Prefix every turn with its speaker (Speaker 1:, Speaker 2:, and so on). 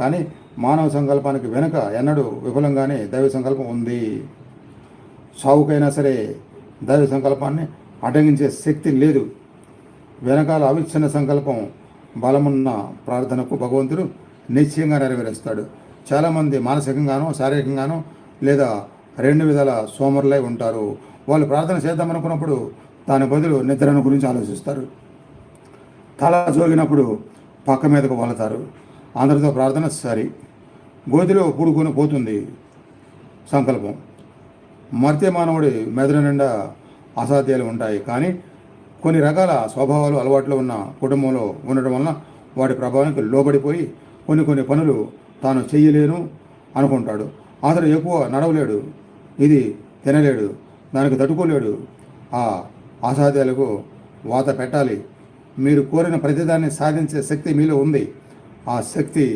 Speaker 1: కానీ మానవ సంకల్పానికి వెనుక ఎన్నడూ విఫలంగానే దైవ సంకల్పం ఉంది. సావుకైనా సరే దైవ సంకల్పాన్ని అడ్డగించే శక్తి లేదు. వెనకాల అవిచ్ఛిన్న సంకల్పం బలమున్న ప్రార్థనకు భగవంతుడు నిశ్చయంగా నెరవేరుస్తాడు. చాలామంది మానసికంగానో శారీరకంగానో లేదా రెండు విధాల సోమరులై ఉంటారు. వాళ్ళు ప్రార్థన చేద్దామనుకున్నప్పుడు దాని బదులు నిద్రను గురించి ఆలోచిస్తారు. తల జోగినప్పుడు పక్క మీదకు వాళ్తారు అందరితో ప్రార్థన సరి. గోతిలో పూడుకొని పోతుంది సంకల్పం. మర్త్య మానవుడి మెదడు నిండా అసాధ్యాలు ఉంటాయి. కానీ కొన్ని రకాల స్వభావాలు అలవాట్లు ఉన్న కుటుంబంలో ఉండటం వలన వాటి ప్రభావానికి లోబడిపోయి కొన్ని కొన్ని పనులు తాను చెయ్యలేను అనుకుంటాడు. అతడు ఎక్కువ నడవలేడు. ఇది తినలేడు. దానికి తట్టుకోలేడు. ఆ అసాధ్యాలకు వాత పెట్టాలి. మీరు కోరిన ప్రతిదాన్ని సాధించే శక్తి మీలో ఉంది. ఆ శక్తి